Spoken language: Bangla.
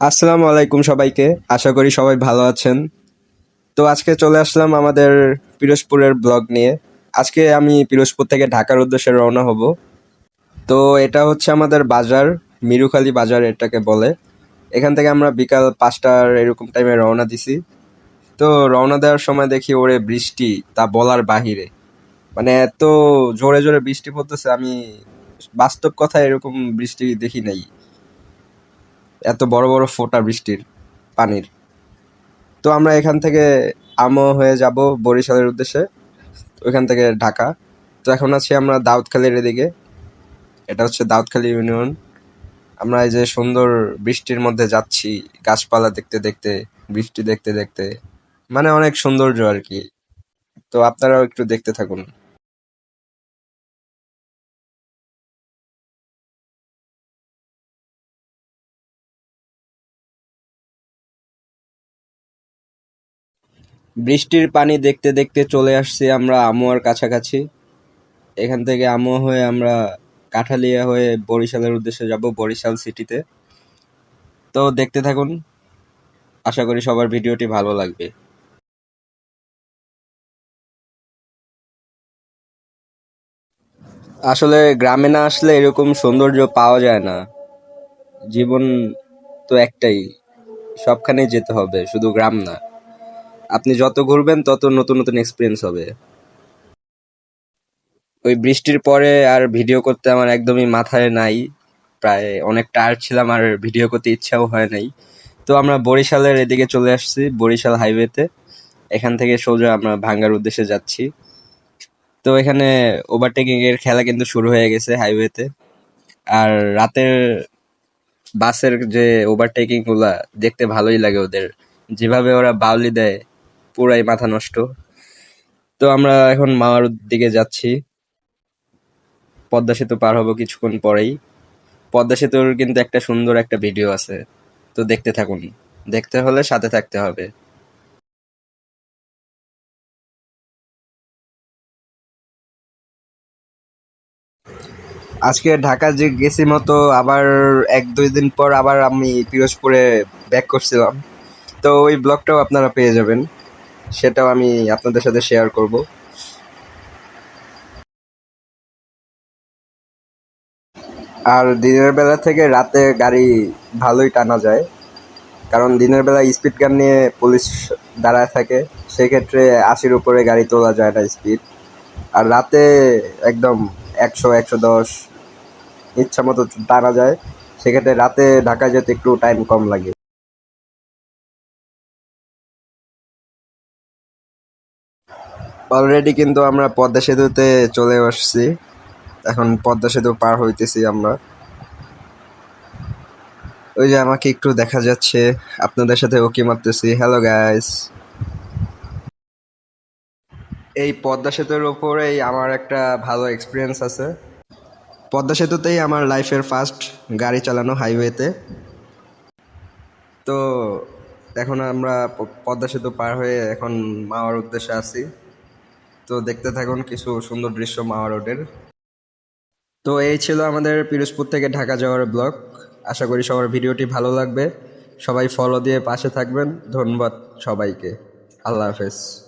আসসালামু আলাইকুম সবাইকে। আশা করি সবাই ভালো আছেন। তো আজকে চলে আসলাম আমাদের পিরোজপুরের ব্লগ নিয়ে। আজকে আমি পিরোজপুর থেকে ঢাকার উদ্দেশ্যে রওনা হব। তো এটা হচ্ছে আমাদের বাজার, মিরুখালী বাজার এটাকে বলে। এখান থেকে আমরা বিকাল পাঁচটার এরকম টাইমে রওনা দিছি। তো রওনা দেওয়ার সময় দেখি ওরে বৃষ্টি, তা বলার বাহিরে। মানে এত জোরে জোরে বৃষ্টি পড়তেছে, আমি বাস্তব কথা এরকম বৃষ্টি দেখি নাই। এত বড় বড় ফোঁটা বৃষ্টির পানির। তো আমরা এখান থেকে আমো হয়ে যাব বরিশালের উদ্দেশ্যে ওইখান থেকে ঢাকা। তো এখন আছি আমরা দাউদখালির এদিকে। এটা হচ্ছে দাউদখালি ইউনিয়ন। আমরা এই যে সুন্দর বৃষ্টির মধ্যে যাচ্ছি, গাছপালা দেখতে দেখতে, বৃষ্টি দেখতে দেখতে মানে অনেক সৌন্দর্য আর কি। তো আপনারাও একটু দেখতে থাকুন। বৃষ্টির পানি দেখতে দেখতে চলে আসছি আমরা আমুয়ার কাছাকাছি। এখান থেকে আমুয়া হয়ে আমরা কাঠালিয়া হয়ে বরিশালের উদ্দেশ্যে যাব বরিশাল সিটিতে। তো দেখতে থাকুন। আশা করি সবার ভিডিওটি ভালো লাগবে। আসলে গ্রামে না আসলে এরকম সৌন্দর্য পাওয়া যায় না। জীবন তো একটাই, সবখানেই যেতে হবে, শুধু গ্রাম না। আপনি যত ঘুরবেন, তত নতুন নতুন এক্সপিরিয়েন্স হবে। ওই বৃষ্টির পরে আর ভিডিও করতে আমার একদমই মাথায় নাই। প্রায় অনেক টায়ার্ড ছিলাম আর ভিডিও করতে ইচ্ছাও হয় নাই। তো আমরা বরিশালের এদিকে চলে আসছি, বরিশাল হাইওয়েতে এখান থেকে সোজা আমরা ভাঙ্গার উদ্দেশ্যে যাচ্ছি। তো এখানে ওভারটেকিং এর খেলা কিন্তু শুরু হয়ে গেছে হাইওয়েতে আর রাতের বাসের যে ওভারটেকিংগুলা দেখতে ভালোই লাগে ওদের। যেভাবে ওরা বাউলি দেয় পুরাই মাথা নষ্ট। তো আমরা এখন মামার দিকে যাচ্ছি। পদ্মা সেতু পার হব কিছুক্ষণ পরেই। পদ্মা সেতুর কিন্তু একটা সুন্দর একটা ভিডিও আছে। তো দেখতে থাকুন। দেখতে হলে সাথে থাকতে হবে। আজকে ঢাকা যে গেছি মতো আবার এক দুই দিন পর আবার আমি পিরোজপুরে ব্যাক করছিলাম। তো ওই ব্লগটাও আপনারা পেয়ে যাবেন। সেটাও আমি আপনাদের সাথে শেয়ার করব। আর দিনের বেলা থেকে রাতে গাড়ি ভালোই টানা যায়, কারণ দিনের বেলা স্পিড গান নিয়ে পুলিশ দাঁড়ায় থাকে, সেক্ষেত্রে আশির উপরে গাড়ি তোলা যায় না স্পিড আর রাতে একদম একশো একশো দশ, ইচ্ছা মতো টানা যায়, সেক্ষেত্রে রাতে ঢাকা যেতে একটু টাইম কম লাগে। অলরেডি কিন্তু আমরা পদ্মা সেতুতে চলে আসছি। এখন পদ্মা সেতু পার হইতেছি আমরা। ওই যে আমাকে একটু দেখা যাচ্ছে, আপনাদের সাথে ওকে মারতেছি। হ্যালো গাইস এই পদ্মা সেতুর উপরেই আমার একটা ভালো এক্সপিরিয়েন্স আছে। পদ্মা সেতুতেই আমার লাইফের ফার্স্ট গাড়ি চালানো হাইওয়েতে তো এখন আমরা পদ্মা সেতু পার হয়ে এখন মাওয়ার উদ্দেশ্যে আছি। তো দেখতে থাকুন কিছু সুন্দর দৃশ্য মাওয়া রোডের। তো এই ছিল আমাদের পিরোজপুর থেকে ঢাকা যাওয়ার ব্লগ। আশা করি সবার ভিডিওটি ভালো লাগবে। সবাই ফলো দিয়ে পাশে থাকবেন। ধন্যবাদ সবাইকে। আল্লাহ হাফেজ।